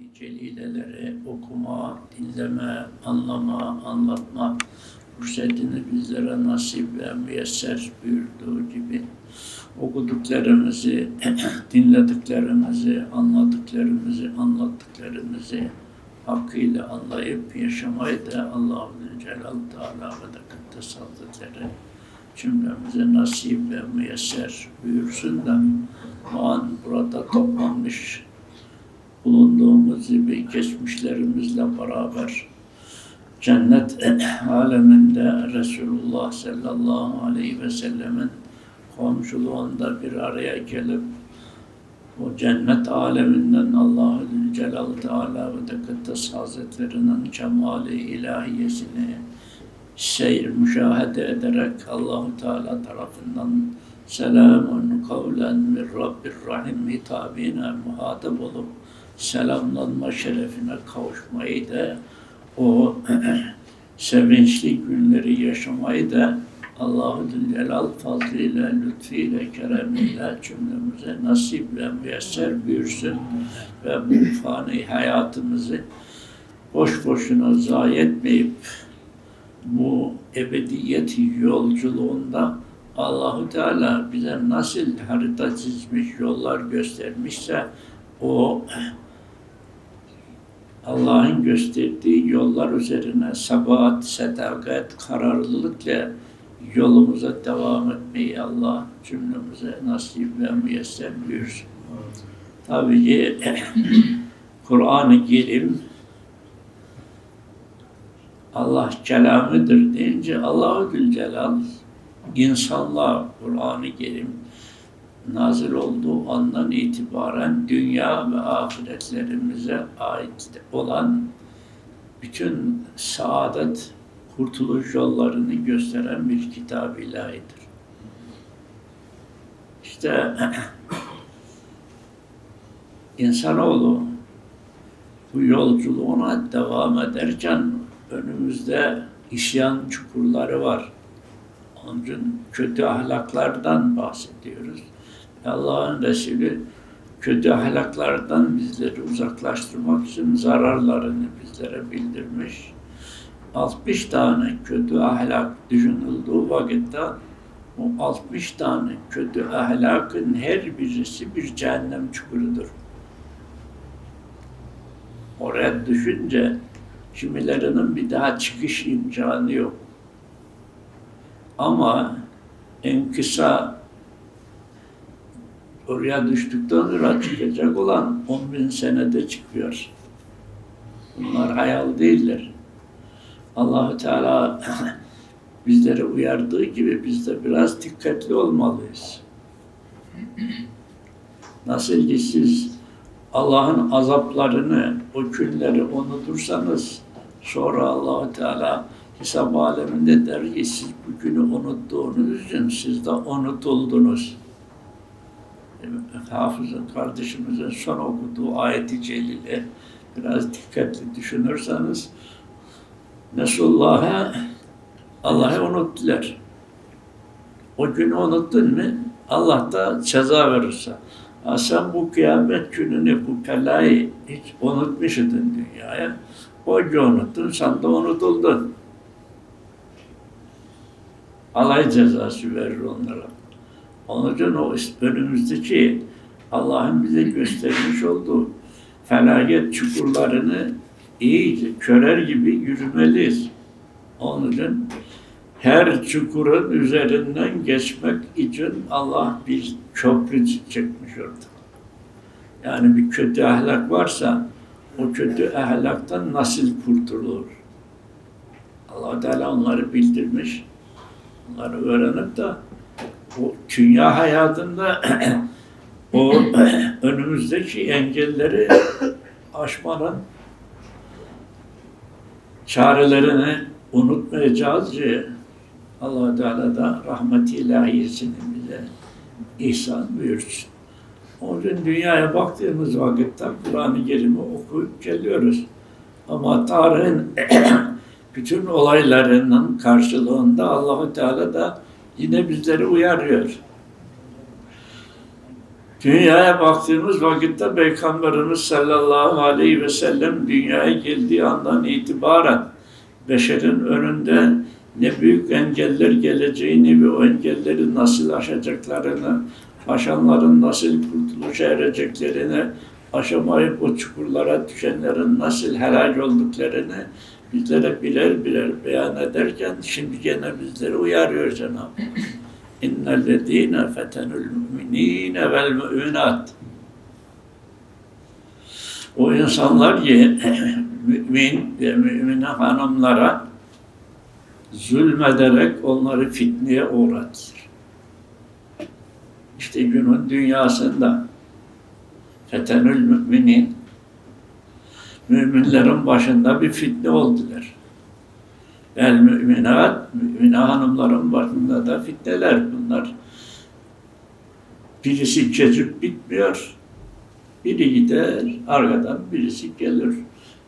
ayeti celileleri okuma, dinleme, anlama, anlatma fırsatını bizlere nasip ve müyesser buyurduğu gibi okuduklarımızı, dinlediklerimizi, anladıklarımızı, anlattıklarımızı hakkıyla anlayıp yaşamayı da Allah-u Zülcelal Teala ve de Kıddes Hazretleri cümlemize nasip ve müyesser buyursun da o an burada toplanmış bulunduğumuz gibi geçmişlerimizle beraber cennet aleminde Resulullah sallallahu aleyhi ve sellemin komşuluğunda bir araya gelip o cennet aleminden Allahü Celal Teala ve Tekaddes Hazretlerinin kemali ilahiyesini seyir müşahede ederek Allahu Teala tarafından selamun kavlen min Rabbir Rahim hitabine muhatap olup selamlanma şerefine kavuşmayı da o sevinçli günleri yaşamayı da Allahu Zülcelal fazlıyla, lütfiyle, keremiyle cümlemize nasip ve müyesser buyursun. Ve bu fani hayatımızı boş boşuna zayi etmeyip bu ebediyet yolculuğunda Allahu Teala bize nasıl harita çizmiş, yollar göstermişse o Allah'ın gösterdiği yollar üzerine sabahat, sadakat, kararlılıkla yolumuza devam etmeyi Allah cümlemize nasip ve müyesser buyursun. Tabii ki Kur'an-ı Kerim Allah kelamıdır deyince Allahu Zülcelal insanlar Kur'an-ı Kerim nazil olduğu andan itibaren dünya ve ahiretlerimize ait olan bütün saadet, kurtuluş yollarını gösteren bir kitab ilahidir. İşte insanoğlu bu yolculuğuna devam ederken önümüzde isyan çukurları var. Onun için kötü ahlaklardan bahsediyoruz. Allah'ın Resulü kötü ahlaklardan bizleri uzaklaştırmak için zararlarını bizlere bildirmiş. 60 tane kötü ahlak düşünüldüğü vakitte o 60 tane kötü ahlakın her birisi bir cehennem çukurudur. Oraya düşünce kimilerinin bir daha çıkış imkanı yok. Ama en kısa oraya düştükten sonra çıkacak olan 10 bin senede çıkıyor. Bunlar hayal değiller. Allahu Teala bizleri uyardığı gibi biz de biraz dikkatli olmalıyız. Nasıl ki siz Allah'ın azaplarını, o günleri unutursanız sonra Allahu Teala hesap aleminde der ki siz bu günü unuttuğunuz için siz de unutuldunuz. Hafızın kardeşimizin son okuduğu ayeti celile biraz dikkatli düşünürseniz Resulullah'a Allah'ı unuttular. O günü unuttun mu Allah da ceza verirse. Ha sen bu kıyamet gününü, bu belayı hiç unutmuş idin dünyaya. Gün unuttun, sen de unutuldun. Alay cezası verir onlara. Onun için o önümüzdeki Allah'ın bize göstermiş olduğu felaket çukurlarını iyice körer gibi yürümeliyiz. Onun için her çukurun üzerinden geçmek için Allah bir köprü çekmiş orada. Yani bir kötü ahlak varsa o kötü ahlaktan nasıl kurtulur? allah Teala onları bildirmiş. Onları öğrenip de o dünya hayatında o önümüzdeki engelleri aşmanın çarelerini unutmayacağız ki allah Teala da rahmet ilahiyesini bize ihsan buyursun. Onun için dünyaya baktığımız vakitte Kur'an-ı Kerim'i okuyup geliyoruz. Ama tarihin bütün olaylarının karşılığında Allahu Teala da yine bizleri uyarıyor. Dünyaya baktığımız vakitte Peygamberimiz sallallahu aleyhi ve sellem dünyaya geldiği andan itibaren beşerin önünde ne büyük engeller geleceğini ve o engelleri nasıl aşacaklarını, aşanların nasıl kurtuluşa ereceklerini, aşamayıp o çukurlara düşenlerin nasıl helal olduklarını bizlere birer birer beyan ederken şimdi gene bizleri uyarıyor Cenab-ı Hak. İnnellezîne fetenül müminîne vel müminat. O insanlar ki mümin ve mümine hanımlara zulmederek onları fitneye uğratır. İşte günün dünyasında fetenül müminin müminlerin başında bir fitne oldular. El müminat, mümine hanımların başında da fitneler bunlar. Birisi geçip bitmiyor, biri gider, arkadan birisi gelir.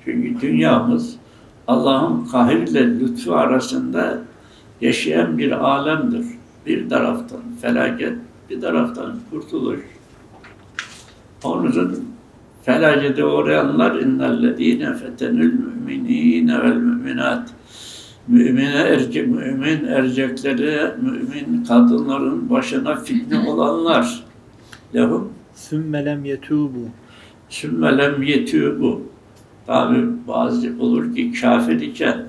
Çünkü dünyamız Allah'ın kahirle lütfu arasında yaşayan bir alemdir. Bir taraftan felaket, bir taraftan kurtuluş. Onun için felacete uğrayanlar innellezine fetenül müminine vel müminat mümine erkek, mümin erkeklere, mümin kadınların başına fitne olanlar. Lehum. Sümmelem yetubu. Sümmelem yetubu. Tabi bazı olur ki kafir iken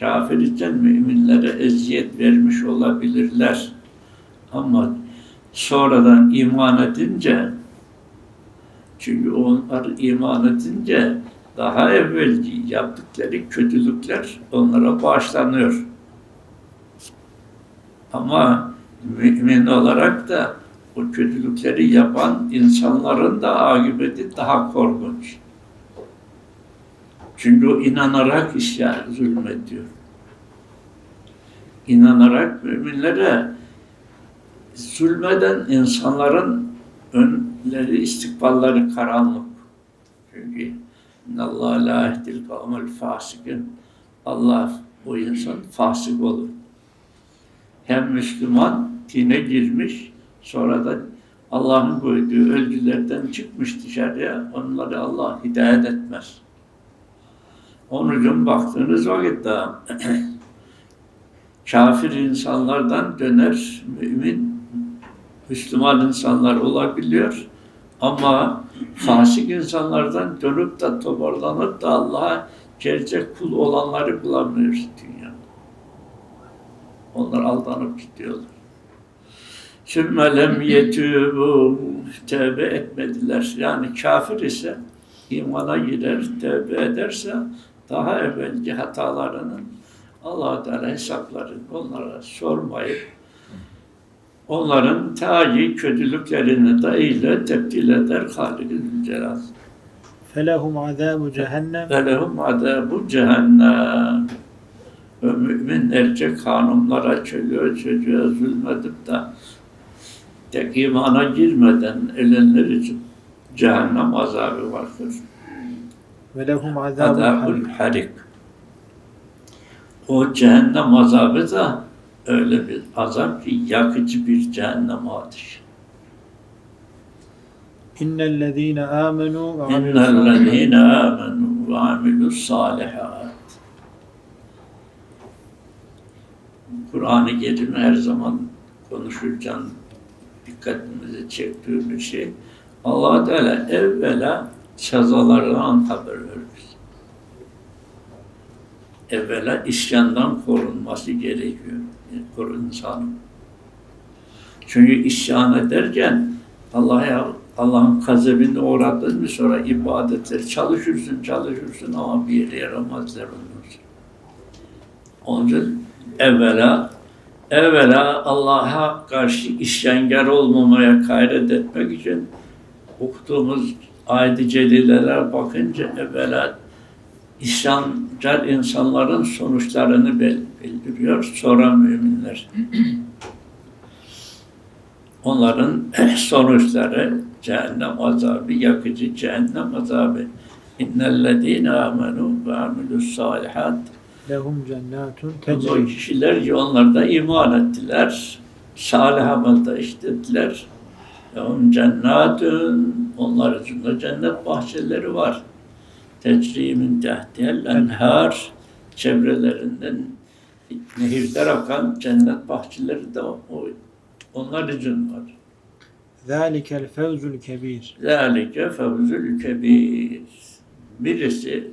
kafir iken müminlere eziyet vermiş olabilirler. Ama sonradan iman edince çünkü onlar iman edince daha evvelki yaptıkları kötülükler onlara bağışlanıyor. Ama mümin olarak da o kötülükleri yapan insanların da akıbeti daha korkunç. Çünkü o inanarak isyan zulmediyor. İnanarak müminlere zulmeden insanların önleri, istikbalları karanlık. Çünkü Allah la ehdil kavmel fasikin. Allah bu insan fasık olur. Hem Müslüman dine girmiş, sonra da Allah'ın koyduğu ölçülerden çıkmış dışarıya, onları Allah hidayet etmez. Onun için baktığınız vakitte kafir insanlardan döner mümin, Müslüman insanlar olabiliyor. Ama fasık insanlardan dönüp de toparlanıp da Allah'a gerçek kul olanları bulamıyoruz dünyada. Onlar aldanıp gidiyorlar. Sümme lem yetûbû tevbe etmediler. Yani kafir ise imana girer, tevbe ederse daha evvelki hatalarının allah Teala hesaplarını onlara sormayıp onların tali kötülüklerini da ile tebdil eder Halid-i Celal. Felehum azabu cehennem. Felehum azabu cehennem. Ve müminlerce kanunlara çölüyor çocuğa zulmedip de tek imana girmeden elenler için cehennem azabı vardır. Ve lehum azabul harik. O cehennem azabı da öyle bir azap ki yakıcı bir cehennem ateşi. İnnellezîne âmenû ve İnnellezîne âmenû ve amilus salihat. Kur'an-ı Kerim her zaman konuşurken dikkatimizi çektiği bir şey. allah Teala evvela cezalardan haber vermiş. Evvela isyandan korunması gerekiyor. Yani korun insanın. Çünkü isyan ederken Allah'a Allah'ın gazebine uğradın mı sonra ibadetler çalışırsın çalışırsın ama bir yere yaramazlar olursun. Onun için evvela evvela Allah'a karşı isyankar olmamaya gayret etmek için okuduğumuz ayet-i celileler bakınca evvela isyankar insanların sonuçlarını bildiriyor. Sonra müminler. Onların sonuçları cehennem azabı, yakıcı cehennem azabı. İnnellezîne âmenû ve amilus salihat. Lehum cennetun tecrî. O kişiler ki onlar da iman ettiler. Salih amelde işlettiler. Lehum cennetun. Onlar için de cennet bahçeleri var tecri min tehtihel enhar çevrelerinden nehirler akan cennet bahçeleri de o, onlar için var. Zalikel fevzül kebir. Zalike fevzül kebir. Birisi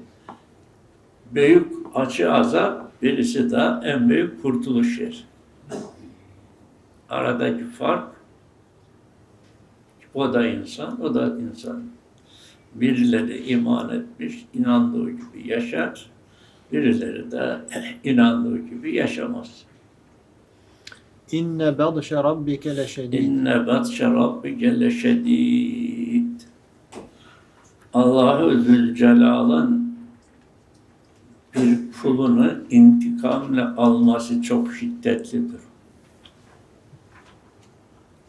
büyük acı azap, birisi de en büyük kurtuluş yeri. Aradaki fark o da insan, o da insan. Birileri iman etmiş, inandığı gibi yaşar. Birileri de inandığı gibi yaşamaz. İnne badşe rabbike leşedid. İnne batşe rabbike leşedid. Allahu Zülcelal'ın bir kulunu intikamla alması çok şiddetlidir.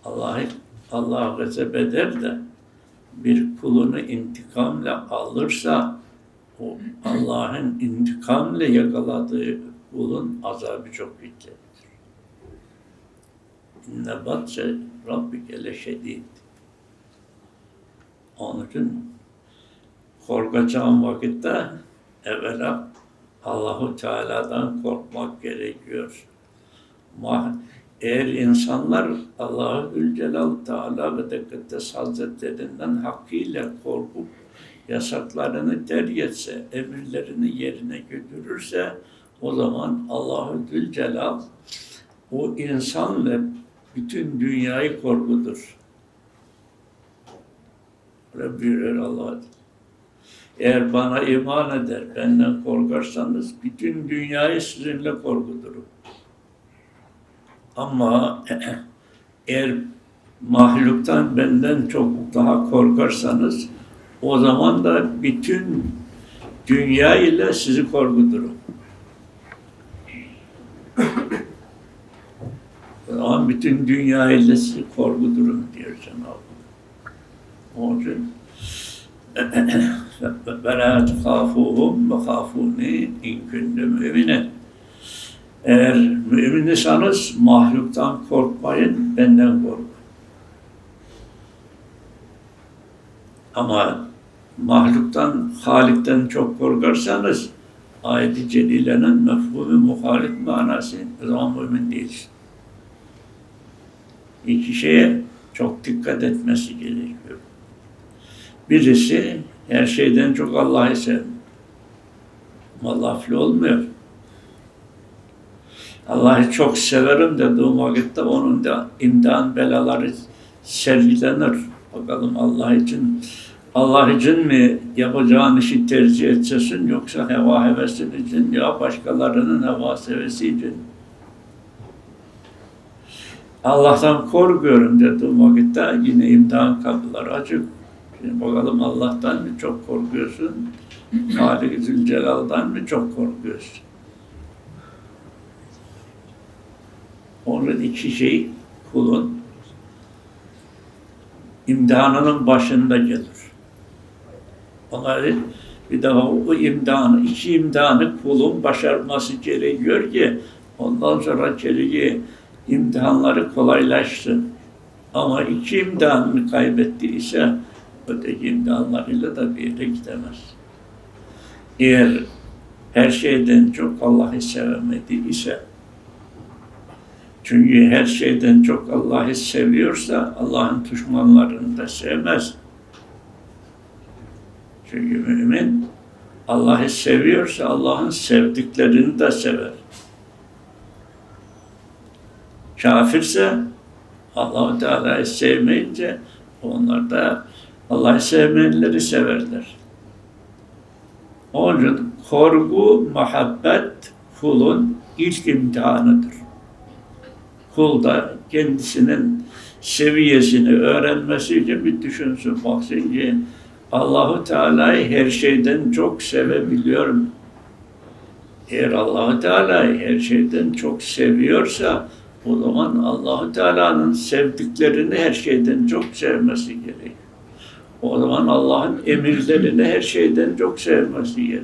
Allah Allah gazap eder de bir kulunu intikamla alırsa o Allah'ın intikamla yakaladığı kulun azabı çok şiddetlidir. İnne batse rabbike leşedid. Onun için korkacağın vakitte evvela Allahu Teala'dan korkmak gerekiyor. Ma eğer insanlar Allahu Zülcelal Teala ve Tekaddes Hazretlerinden hakkıyla korkup yasaklarını terk etse, emirlerini yerine götürürse o zaman Allahu Zülcelal o insanla bütün dünyayı. Öyle buyuruyor Allah. Eğer bana iman eder, benden korkarsanız bütün dünyayı sizinle korkuturum. Ama eğer mahluktan benden çok daha korkarsanız o zaman da bütün dünya ile sizi korkuturum. O zaman bütün dünya ile sizi korkuturum diyor Cenab-ı Hak. Onun için وَلَا تَخَافُوهُمْ وَخَافُونِ اِنْ كُنْتُمْ مُؤْمِنِينَ eğer müminiseniz mahluktan korkmayın, benden korkun. Ama mahluktan, Halik'ten çok korkarsanız ayet-i celilenin mefhumu muhalif manası o zaman mümin değilsin. İki şeye çok dikkat etmesi gerekiyor. Birisi her şeyden çok Allah'ı sevmek. Ama laflı olmuyor. Allah'ı çok severim dediğim vakitte onun da imtihan belaları sergilenir. Bakalım Allah için Allah için mi yapacağın işi tercih edeceksin yoksa heva hevesin için ya başkalarının heva hevesi için. Allah'tan korkuyorum dediğim vakitte yine imtihan kapıları açık. Şimdi bakalım Allah'tan mı çok korkuyorsun? Halik-i Zülcelal'dan mı çok korkuyorsun? Onun iki şey kulun imtihanının başında gelir. Onları bir daha o imtihanı, iki imtihanı kulun başarması gerekiyor ki ondan sonra geleceği imtihanları kolaylaşsın. Ama iki imtihanını kaybettiyse öteki imtihanlarıyla da bir yere gidemez. Eğer her şeyden çok Allah'ı sevemedi ise çünkü her şeyden çok Allah'ı seviyorsa Allah'ın düşmanlarını da sevmez. Çünkü mümin Allah'ı seviyorsa Allah'ın sevdiklerini de sever. Kafirse Allah-u Teala'yı sevmeyince onlar da Allah'ı sevmeyenleri severler. Onun için korku, muhabbet kulun ilk imtihanıdır. Kul da kendisinin seviyesini öğrenmesi için bir düşünsün. Baksın ki Allahu Teala'yı her şeyden çok sevebiliyorum. Eğer Allahu Teala'yı her şeyden çok seviyorsa o zaman Allahu Teala'nın sevdiklerini her şeyden çok sevmesi gerek. O zaman Allah'ın emirlerini her şeyden çok sevmesi gerek.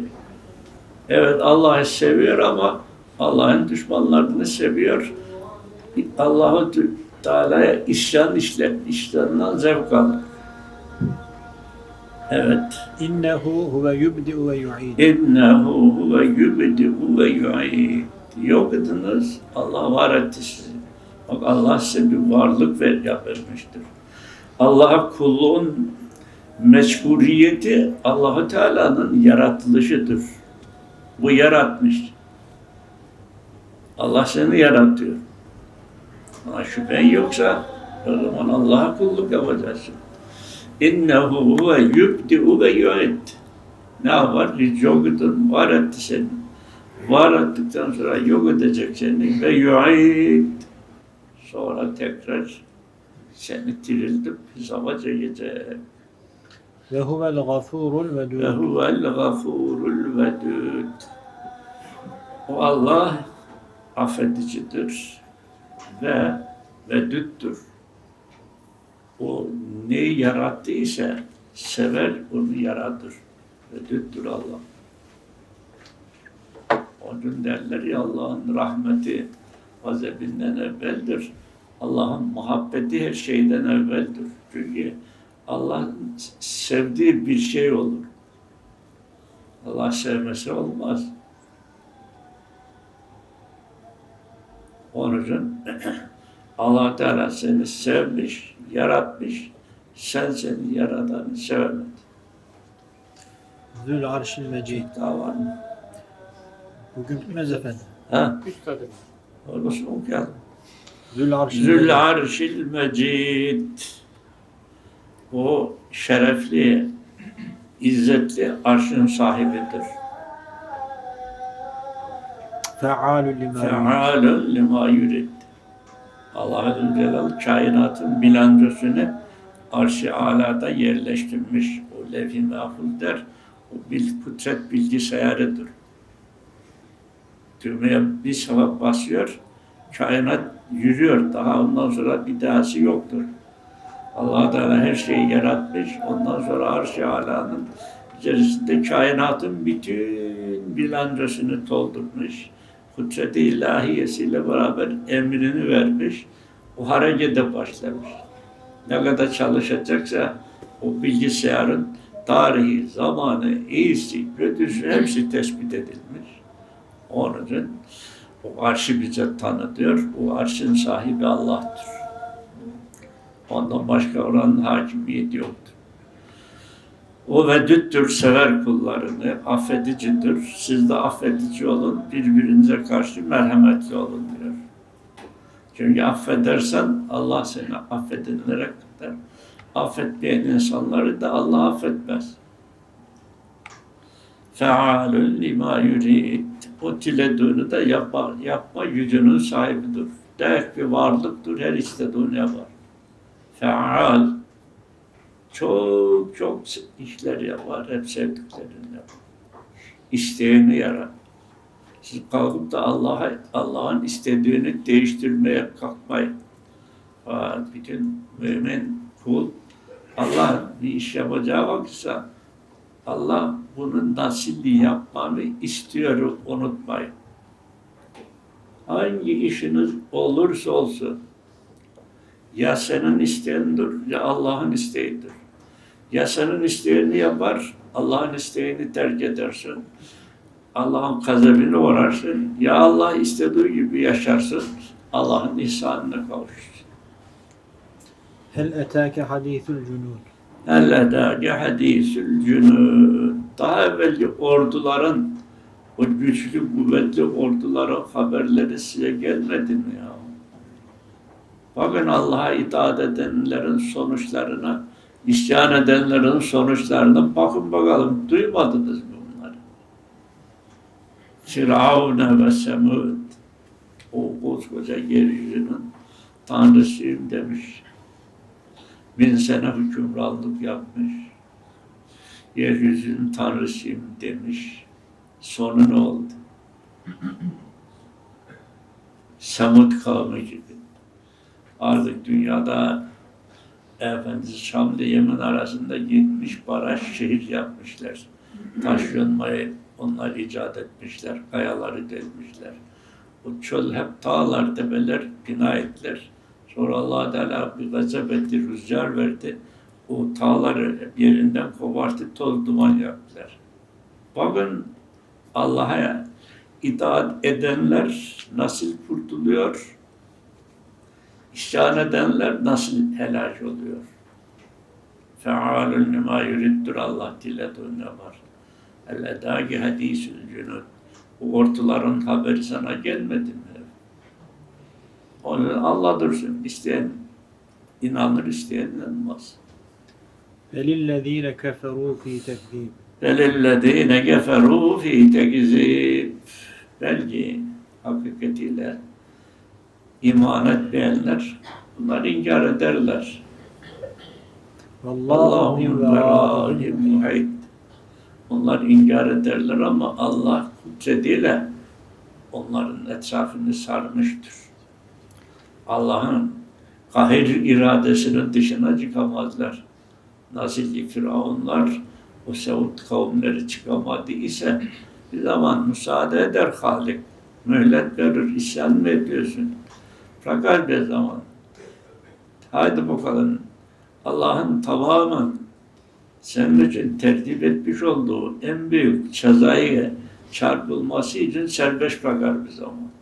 Evet Allah'ı seviyor ama Allah'ın düşmanlarını seviyor. Allah'ı Teala'ya isyan işler, isyandan zevk alır. Evet. İnnehu huve yubdi'u ve yu'id. İnnehu huve yubdi'u ve yu'id. Yok ediniz, Allah var etti sizi. Bak Allah size bir varlık ver, vermiştir. Allah'a kulluğun mecburiyeti Allahu Teala'nın yaratılışıdır. Bu yaratmış. Allah seni yaratıyor. Ama şüphen yoksa o zaman Allah'a kulluk yapacaksın. İnnehu huve yubdi'u ve yu'id. Ne yapar? Hiç yok edin, var etti seni. Var ettikten sonra yok edecek seni ve yu'id. Sonra tekrar seni diriltip hesaba çekecek. Ve huvel gafurul Ve vedud. huvel gafurul vedud. O Allah affedicidir ve vedüttür. O neyi yarattıysa sever onu yaratır. Vedüttür Allah. O gün derler ya Allah'ın rahmeti gazebinden evveldir. Allah'ın muhabbeti her şeyden evveldir. Çünkü Allah'ın sevdiği bir şey olur. Allah sevmesi olmaz. Onun için allah Teala seni sevmiş, yaratmış. Sen seni yaradanı sevemedin. Zül arşil mecid. Daha var mı? Bugün bitmez efendim. Ha? Üç kademe. Orası okuyalım. Zül arşil Zül arşil mecid. O şerefli, izzetli arşın sahibidir. Fealü lima. Fealun lima yurid. Allah Zülcelal kainatın bilancosunu arş-ı alada yerleştirmiş. O levh-i mahfuz der. O bil, kudret bilgisayarıdır. Düğmeye bir sefer basıyor, kainat yürüyor. Daha ondan sonra bir dahası yoktur. Allah Teala her şeyi yaratmış. Ondan sonra arş-ı alanın içerisinde kainatın bütün bilancosunu doldurmuş. Kudret-i ilahiyesiyle beraber emrini vermiş. O harekete başlamış. Ne kadar çalışacaksa o bilgisayarın tarihi, zamanı, iyisi, kötüsü hepsi tespit edilmiş. Onun için o arşı bize tanıtıyor. O arşın sahibi Allah'tır. Ondan başka oranın hakimiyeti yoktur. O vedüttür, sever kullarını, affedicidir. Siz de affedici olun, birbirinize karşı merhametli olun diyor. Çünkü affedersen Allah seni affedilere kadar. Affetmeyen insanları da Allah affetmez. Fealün lima yurid. O dilediğini de yapar, yapma gücünün sahibidir. Dek bir varlıktır, her istediğini yapar. Feal. Çok çok işler yapar, hep sevdiklerini yapar. İsteğini yarar. Siz kalkıp da Allah'a Allah'ın istediğini değiştirmeye kalkmayın. Aa, bütün mümin kul Allah bir iş yapacağı vakitse Allah bunun nasıl yapmanı istiyor unutmayın. Hangi işiniz olursa olsun ya senin isteğindir ya Allah'ın isteğidir. Ya senin isteğini yapar, Allah'ın isteğini terk edersin. Allah'ın gazabına uğrarsın. Ya Allah istediği gibi yaşarsın. Allah'ın ihsanına kavuşursun. Hel etâke hadîthül cunud. Ellezâke hadîsül cünûd. Daha evvelki orduların, o güçlü, kuvvetli orduların haberleri size gelmedi mi ya? Bakın Allah'a itaat edenlerin sonuçlarına, isyan edenlerin sonuçlarına bakın bakalım. Duymadınız mı bunları? Firavun ve Semud. O koskoca yeryüzünün tanrısıyım demiş. Bin sene hükümranlık yapmış. Yeryüzünün tanrısıyım demiş. Sonu ne oldu? Semud kavmi gibi. Artık dünyada Efendimiz Şam ile Yemen arasında 70 baraj şehir yapmışlar. Taş yonmayı onlar icat etmişler. Kayaları delmişler. O çöl hep dağlar, tepeler bina ettiler. Sonra allah Teala bir gazap etti, rüzgar verdi. O tağları yerinden koparttı, toz duman yaptılar. Bakın Allah'a itaat edenler nasıl kurtuluyor? İsyan edenler nasıl helak oluyor? Fealun lima yuriddur Allah dilediğine var. El edâki hadîsül cünud. Bu ortaların haberi sana gelmedi mi? Onu Allah dursun. İsteyen inanır, isteyen inanmaz. Velillezine keferu fi tekzib. Velillezine geferu fi tekzib. Belki hakikatiyle iman etmeyenler bunlar inkar ederler. Vallahu Allahu min verâhim muhit. Onlar inkar ederler ama Allah kudretiyle onların etrafını sarmıştır. Allah'ın kahir iradesinin dışına çıkamazlar. Nasıl ki Firavunlar o Sevud kavimleri çıkamadı ise bir zaman müsaade eder Halik. Mühlet verir. İsyan mı ediyorsun? Bırakar bir zaman. Haydi bakalım. Allah'ın tamamen senin için tertip etmiş olduğu en büyük cezayı çarpılması için serbest bırakar bir zaman.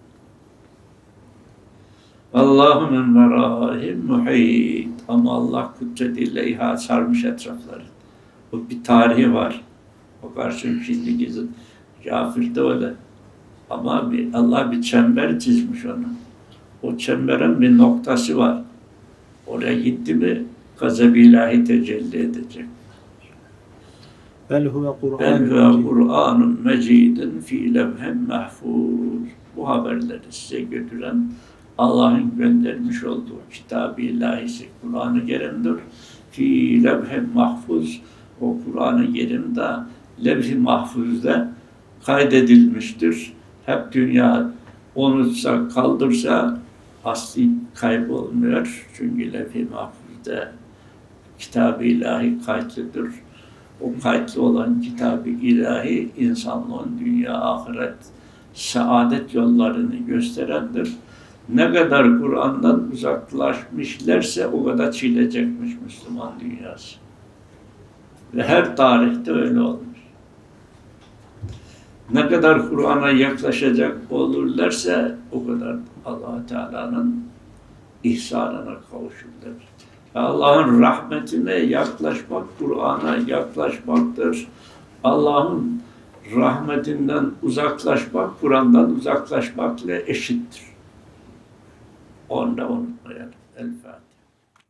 Allahu min verahim muhit. Ama Allah kudretiyle iha sarmış etrafları. Bu bir tarihi var. Bakarsın şimdi gizin. Kafirde öyle. Ama bir, Allah bir çember çizmiş onu. O çemberin bir noktası var. Oraya gitti mi gazab-ı ilahi tecelli edecek. Bel huve Kur'anun mecidin fi levhem mahfuz. Bu haberleri size götüren Allah'ın göndermiş olduğu kitab-ı ilahisi Kur'an-ı Kerim'dir. Fi levhem mahfuz. O Kur'an-ı Kerim'de levh-i mahfuzda kaydedilmiştir. Hep dünya unutsa, kaldırsa asli kaybolmuyor. Çünkü levh-i mahfuzda kitab-ı ilahi kayıtlıdır. O kayıtlı olan kitab-ı ilahi insanlığın dünya, ahiret, saadet yollarını gösterendir. Ne kadar Kur'an'dan uzaklaşmışlarsa o kadar çilecekmiş Müslüman dünyası. Ve her tarihte öyle olmuş. Ne kadar Kur'an'a yaklaşacak olurlarsa o kadar allah Teala'nın ihsanına kavuşurlar. Allah'ın rahmetine yaklaşmak, Kur'an'a yaklaşmaktır. Allah'ın rahmetinden uzaklaşmak, Kur'an'dan uzaklaşmakla eşittir. Onu da unutmayalım. El Fatiha.